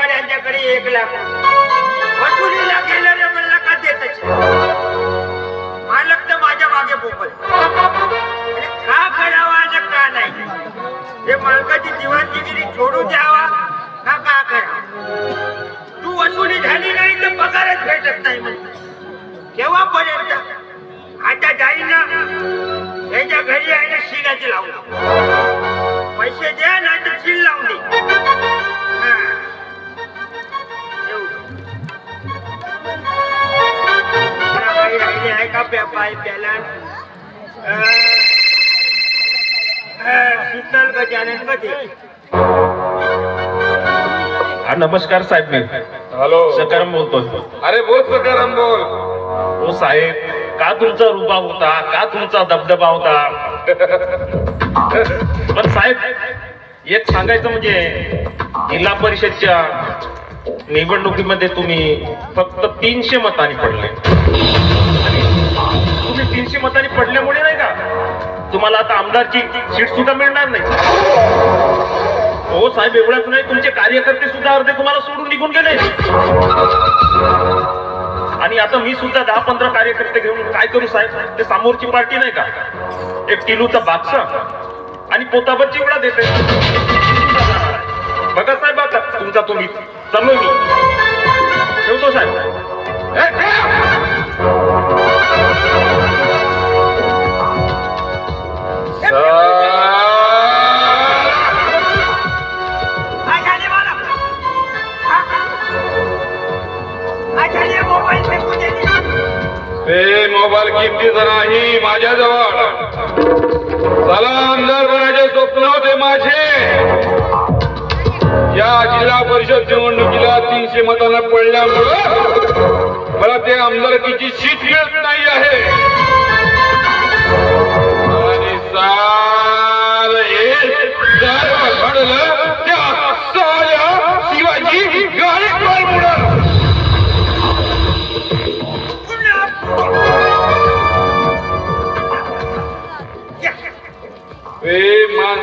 यांच्याकडे एक लाख. वसुलीला गेलं रे म्हणलं का देतच मालक तर माझ्या मागे बोकल का करावा आणि का नाही? हे मालकाची दिवाणगिरी सोडू द्यावा. का का करा? तू वसुली झाली नाही तर पगारच भेटत नाही म्हणते. केव्हापर्यंत? आता जाईना. ना घरी आहे ना शिगाची लावून पैसे द्या नाही तर शिल लावली राहिले आहे का? प्या प्याला अं, शीतल गजाननमध्ये हा नमस्कार साहेब मी. हॅलो. सकाराम बोलतोय अरे बोल सकाराम बोल. हो साहेब का तुमचा रुबा होता? का तुमचा दबदबा होता? पण साहेब एक सांगायचं म्हणजे जिल्हा परिषदच्या निवडणुकीमध्ये तुम्ही फक्त तीनशे मतांनी पडले. तीनशे मतांनी पडल्यामुळे नाही का? तुम्हाला आता आमदारची सीट सुद्धा मिळणार नाही. हो साहेब एवढंच नाही तुमचे कार्यकर्ते सुद्धा अर्धे तुम्हाला सोडून निघून गेले. आणि आता मी सुद्धा दहा पंधरा कार्यकर्ते घेऊन काय करू साहेब? ते समोरची पार्टी नाही का? एक किलूचा बादशा आणि पोताभर चिवडा देते. बघा साहेब आता तुमचा तुम्ही चाललो मी. ते मोबाईल किमतीचा नाही माझ्याजवळ. चला आमदार बनायचे स्वप्न होते माझे. या जिल्हा परिषद निवडणुकीला तीनशे मतांना पडल्यामुळं मला ते आमदारकीची सीट मिळत नाही आहे.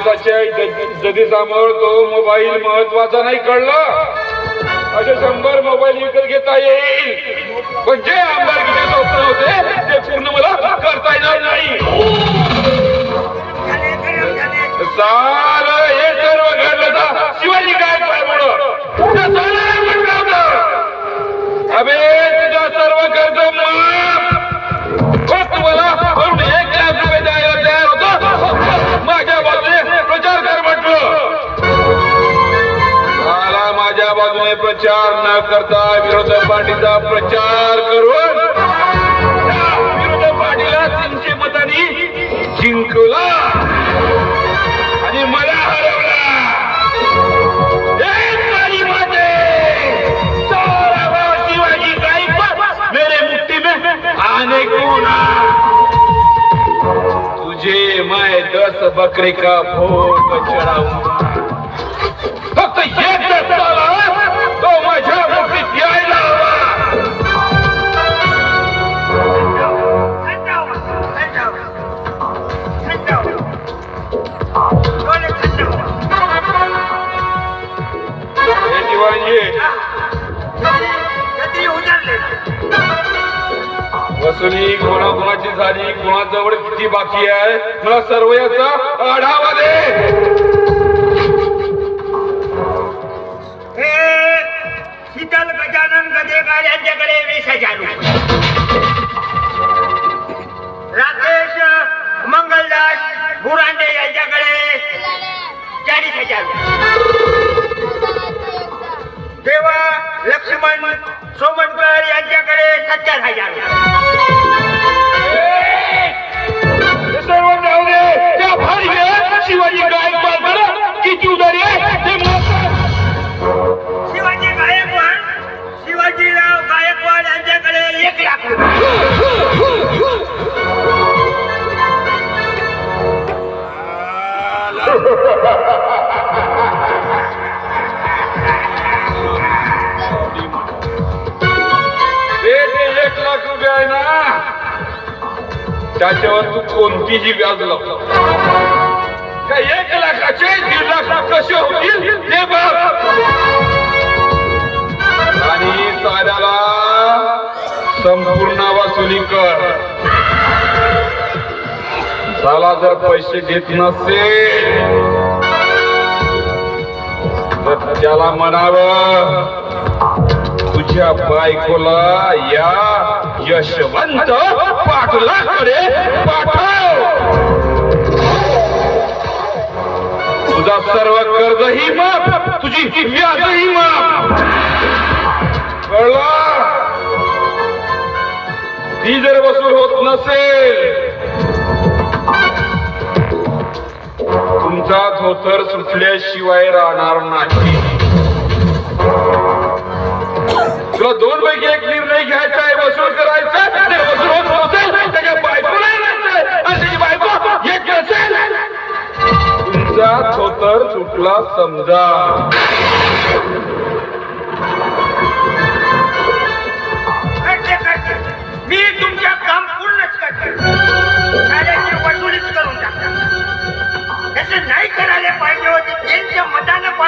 ए माणसाच्या तो मोबाईल महत्त्वाचा नाही कळलं. असे शंभर मोबाईल विकत घेता येईल. पण जे आमदारकीचे स्वप्न होते ते पूर्ण मला करता येणार नाही. सारा करता विरोधी पार्टीचा प्रचार करून त्या विरोधी पार्टीला तीनशे मतांनी जिंकला. आणि मला तुझे मैं दस बकरे का भोग चढ़ाऊंगा. वसुली कोणाकोणाची झाली कोणाजवळ किती बाकी आहे मला सर्व याचा आढावा दे. हे शीतल गजानन गदेकर यांच्याकडे वीस हजार रुपये. राकेश मंगलदास गुरांडे यांच्याकडे चाळीस हजार देवा लक्ष्मण सोमनकर यांच्याकडे सत्तर हजार एक लाख त्याच्यावर तू कोणतीही व्याज लावतो काय एक लाखाचे दीड लाख कसे होतील ते बघ. आणि साऱ्याला संपूर्ण वसुली कर. साला जर पैसे देत नसेल तर त्याला म्हणावं तुझ्या बायकोला या यशवंत पाटलाकडे पाठव. तुझा सर्व कर्जही माफ तुझी व्याजही माफ. कळला? ती जर वसूल होत नसेल हो धोतर सुटल्याशिवाय राहणार नाही. तुला दोन पैकी एक निर्णय घ्यायचा आहे वसूल करायचा वसूल होत नसेल त्याच्या बायकोला बायको नसेल तुमचा धोतर सुटला समजा.